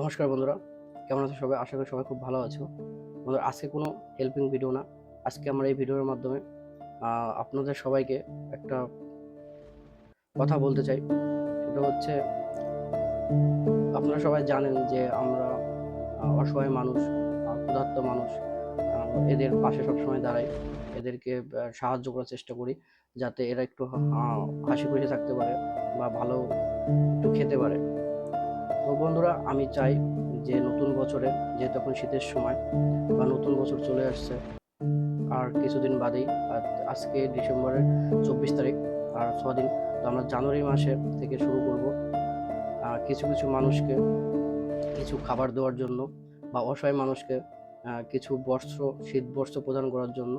নমস্কার বন্ধুরা, কেমন আছো সবাই? আশা করি সবাই খুব ভালো আছো। বন্ধুরা, আজকে কোনো হেল্পিং ভিডিও না। আজকে আমরা এই ভিডিওর মাধ্যমে আপনাদের সবাইকে একটা কথা বলতে চাই। সেটা হচ্ছে, আপনারা সবাই জানেন যে আমরা অসহায় মানুষ ক্ষুধার্ত মানুষ এদের পাশে সবসময় দাঁড়াই, এদেরকে সাহায্য করার চেষ্টা করি, যাতে এরা একটু হাসি খুশি থাকতে পারে বা ভালো একটু খেতে পারে। তো বন্ধুরা, আমি চাই যে নতুন বছরে, যেহেতু এখন শীতের সময়, বা নতুন বছর চলে আসছে, আর কিছুদিন বাদেই আজকে ডিসেম্বরের চব্বিশ তারিখ, আর ছদিন, তো আমরা জানুয়ারি মাসে থেকে শুরু করব। কিছু কিছু মানুষকে কিছু খাবার দেওয়ার জন্য, বা অসহায় মানুষকে কিছু বস্ত্র, শীত বস্ত্র প্রদান করার জন্য।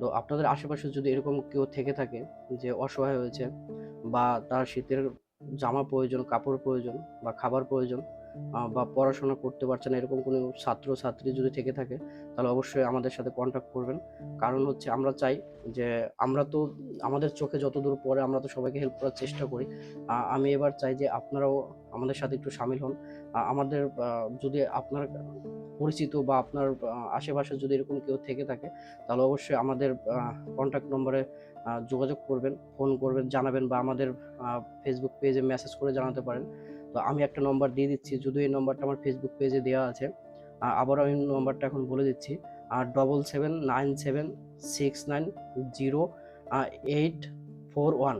তো আপনাদের আশেপাশে যদি এরকম কেউ থেকে থাকে যে অসহায় হয়েছে, বা তার শীতের জামা প্রয়োজন কাপড় প্রয়োজন বা খাবার প্রয়োজন বা পড়াশোনা করতে পারছে না, এরকম কোনো ছাত্র ছাত্রী যদি থেকে থাকে, তাহলে অবশ্যই আমাদের সাথে কন্ট্যাক্ট করবেন। কারণ হচ্ছে আমরা চাই যে, আমরা তো আমাদের চোখে যতদূর পড়ে, আমরা তো সবাইকে হেল্প করার চেষ্টা করি। আমি এবার চাই যে আপনারাও আমাদের সাথে একটু সামিল হন। আমাদের যদি আপনার পরিচিত বা আপনার আশেপাশে যদি এরকম কেউ থেকে থাকে, তাহলে অবশ্যই আমাদের কন্ট্যাক্ট নম্বরে যোগাযোগ করবেন ফোন করবেন, জানাবেন বা আমাদের ফেসবুক পেজে মেসেজ করে জানাতে পারেন। তো আমি একটা নম্বর দিয়ে দিচ্ছি যদি এই নম্বরটা আমার ফেসবুক পেজে দেওয়া আছে। আহ, আবারও আমি নম্বরটা এখন বলে দিচ্ছি। আর double seven nine seven six nine zero eight four one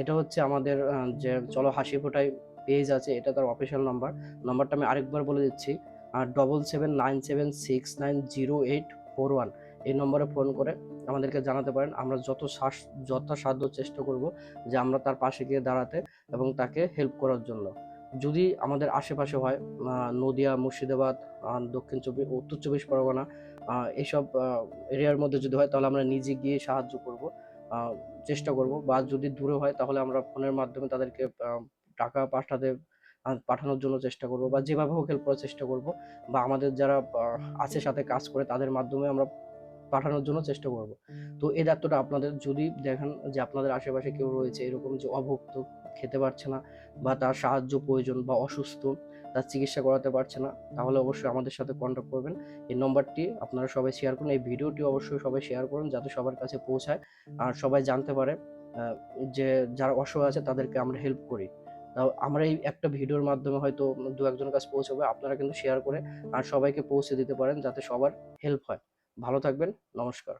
এটা হচ্ছে আমাদের যে চলো হাসি ফোটাই পেজ আছে এটা তার অফিসিয়াল নাম্বার নাম্বারটা আমি আরেকবার বলে দিচ্ছি। আর double seven nine seven six nine zero eight four one এই নম্বরে ফোন করে আমাদেরকে জানাতে পারেন। আমরা যত শ্বাস যথাসাধ্য চেষ্টা করব যে আমরা তার পাশে গিয়ে দাঁড়াতে এবং তাকে হেল্প করার জন্য। যদি আমাদের আশেপাশে হয় নদিয়া, মুর্শিদাবাদ দক্ষিণ চব্বিশ, উত্তর চব্বিশ পরগনা এইসব এরিয়ার মধ্যে যদি হয় তাহলে আমরা নিজে গিয়ে সাহায্য করব চেষ্টা করব। বা যদি দূরে হয় তাহলে আমরা ফোনের মাধ্যমে তাদেরকে টাকা পাঠাতে পাঠানোর জন্য চেষ্টা করব বা যেভাবে হোক হেল্প করার চেষ্টা করব। বা আমাদের যারা আছে সাথে কাজ করে তাদের মাধ্যমে আমরা পাঠানোর জন্য চেষ্টা করব। তো এই দায়িত্বটা আপনাদের যদি দেখেন যে আপনাদের আশেপাশে কেউ রয়েছে, এরকম যে অভুক্ত, খেতে পারছে না বা তার সাহায্য প্রয়োজন বা অসুস্থ, তার চিকিৎসা করাতে পারছে না, তাহলে অবশ্যই আমাদের সাথে কন্ট্যাক্ট করবেন। এই নম্বরটি আপনারা সবাই শেয়ার করুন, এই ভিডিওটি অবশ্যই সবাই শেয়ার করুন যাতে সবার কাছে পৌঁছায়। আর সবাই জানতে পারে যে যারা অসহায় আছে তাদেরকে আমরা হেল্প করি। তাও আমরা এই একটা ভিডিওর মাধ্যমে হয়তো দু একজনের কাছে পৌঁছাবে, আপনারা কিন্তু শেয়ার করে আর সবাইকে পৌঁছে দিতে পারেন যাতে সবার হেল্প হয়। ভালো থাকবেন নমস্কার।